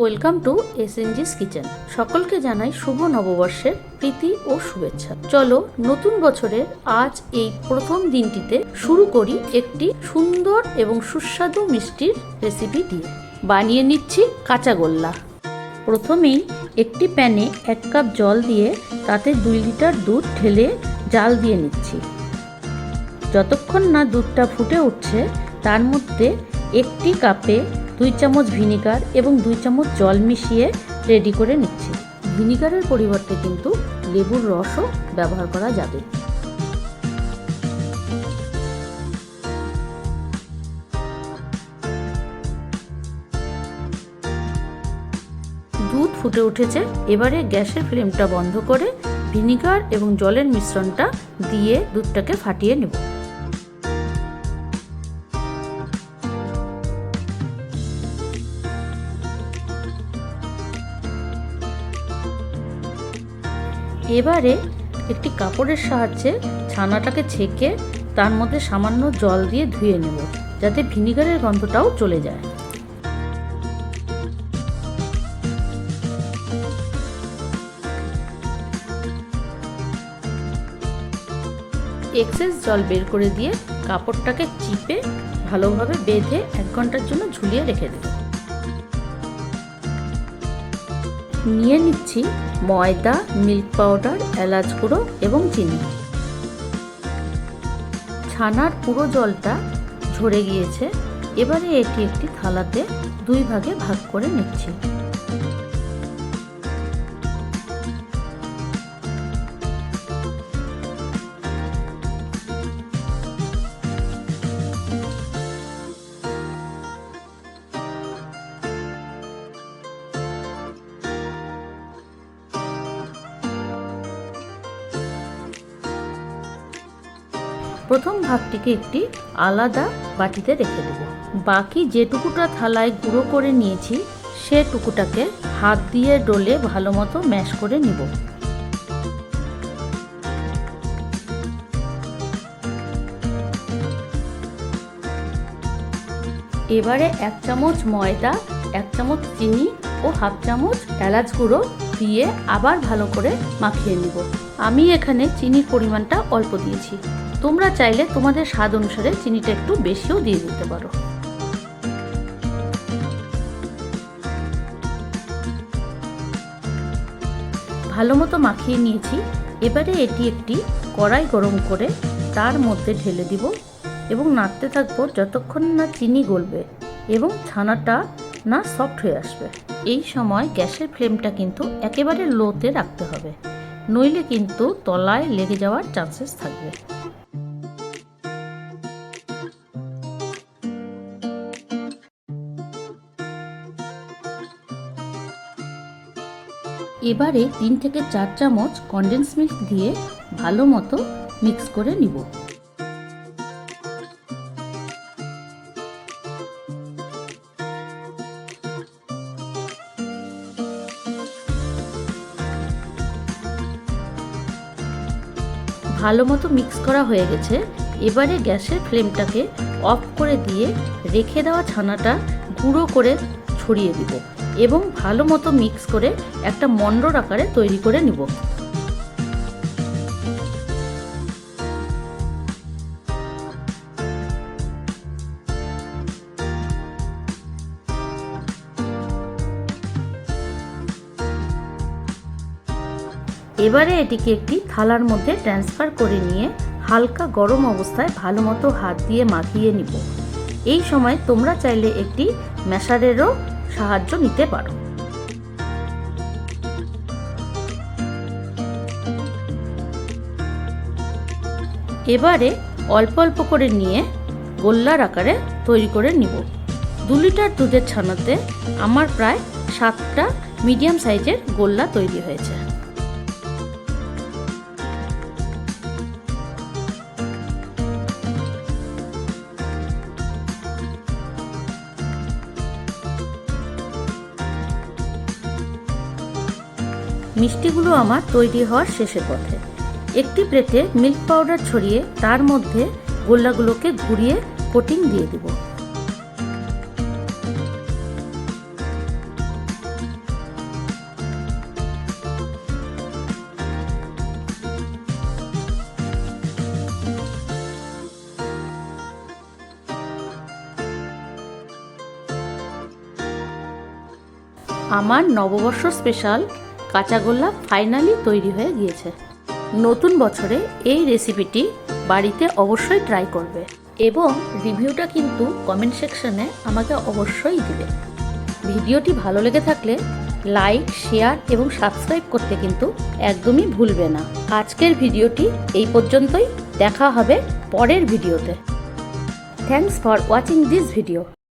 Welcome to এসএনজিস kitchen. সকলকে জানাই শুভ নববর্ষের প্রীতি ও শুভেচ্ছা। চলো নতুন বছরের আজ এই প্রথম দিনটিতে শুরু করি একটি সুন্দর এবং সুস্বাদু মিষ্টির রেসিপি দিয়ে। বানিয়ে নিচ্ছি কাঁচা গোল্লা। প্রথমেই একটি প্যানে এক কাপ জল দিয়ে তাতে দুই লিটার দুধ ঢেলে জাল দিয়ে নিচ্ছি। যতক্ষণ না দুধটা ফুটে উঠছে, তার মধ্যে একটি কাপে দুই চামচ ভিনিগার এবং দুই চামচ জল মিশিয়ে রেডি করে নিচ্ছি। ভিনিগারের পরিবর্তে কিন্তু লেবুর রসও ব্যবহার করা যাবে। দুধ ফুটে উঠেছে, এবারে গ্যাসের ফ্লেমটা বন্ধ করে ভিনিগার এবং জলের মিশ্রণটা দিয়ে দুধটাকে ফাটিয়ে নেব। এবারে একটি কাপড়ের সাহায্যে ছানাটাকে ছেঁকে তার মধ্যে সামান্য জল দিয়ে ধুয়ে নেব, যাতে ভিনিগারের গন্ধটাও চলে যায়। এক্সেস জল বের করে দিয়ে কাপড়টাকে চিপে ভালোভাবে বেঁধে এক ঘণ্টার জন্য ঝুলিয়ে রেখে দেব। নিয়ে নিচ্ছি ময়দা মিল্ক পাউডার এলাচ গুঁড়ো এবং চিনি। ছানার পুরো জলটা ঝরে গিয়েছে। এবারে এটি একটি থালাতে দুই ভাগে ভাগ করে নিচ্ছি। প্রথম ভাগটিকে একটি আলাদা বাটিতে রেখে দেব। বাকি যেটুকুটা থালায় গুঁড়ো করে নিয়েছি সে টুকুটাকে হাত দিয়ে ডলে ভালো মতো ম্যাশ করে নিব। এবারে এক চামচ ময়দা, এক চামচ চিনি ও হাফ চামচ এলাচ গুঁড়ো দিয়ে আবার ভালো করে মাখিয়ে নিব। আমি এখানে চিনির পরিমাণটা অল্প দিয়েছি। তোমরা চাইলে তোমাদের স্বাদ অনুসারে চিনিটা একটু বেশিও দিয়ে দিতে পারো। ভালো মতো মাখিয়ে নিয়েছি। এবারে এটি একটি কড়াই গরম করে তার মধ্যে ঢেলে দিব এবং নাড়তে থাকব যতক্ষণ না চিনি গলবে এবং ছানাটা না সফট হয়ে আসবে। এই সময় গ্যাসের ফ্লেমটা কিন্তু একেবারে লোতে রাখতে হবে। নইলে কিন্তু তলায় লেগে যাওয়ার চান্সেস থাকবে। এবারে তিন থেকে চার চামচ কনডেন্স মিল্ক দিয়ে ভালো মতো মিক্স করে নিব। ভালো মতো মিক্স করা হয়ে গেছে। এবারে গ্যাসের ফ্লেমটাকে অফ করে দিয়ে রেখে দেওয়া ছানাটা গুঁড়ো করে ছড়িয়ে দিব। এবং ভালো মতো মিক্স করে একটা মন্ডর আকারে তৈরি করে নিব। এবারে এটিকে একটি থালার মধ্যে ট্রান্সফার করে নিয়ে হালকা গরম অবস্থায় ভালো মতো হাত দিয়ে মাখিয়ে নিব। এই সময় তোমরা চাইলে একটি ম্যাশারেরও সাহায্য নিতে পারো। এবারে অল্প অল্প করে নিয়ে গোল্লার আকারে তৈরি করে নিব। দু লিটার দুধের ছানাতে আমার প্রায় সাতটা মিডিয়াম সাইজের গোল্লা তৈরি হয়েছে। মিষ্টিগুলো আমার তৈরি হওয়ার শেষে পথে। একটি প্লেটে মিল্ক পাউডার ছড়িয়ে তার মধ্যে গোল্লাগুলোকে ঘুরিয়ে কোটিং দিয়ে দিব। আমার নববর্ষ স্পেশাল কাঁচাগোল্লা ফাইনালি তৈরি হয়ে গিয়েছে। নতুন বছরে এই রেসিপিটি বাড়িতে অবশ্যই ট্রাই করবে এবং রিভিউটা কিন্তু কমেন্ট সেকশনে আমাকে অবশ্যই দিবে। ভিডিওটি ভালো লেগে থাকলে লাইক শেয়ার এবং সাবস্ক্রাইব করতে কিন্তু একদমই ভুলবে না। আজকের ভিডিওটি এই পর্যন্তই। দেখা হবে পরের ভিডিওতে। Thanks for watching this video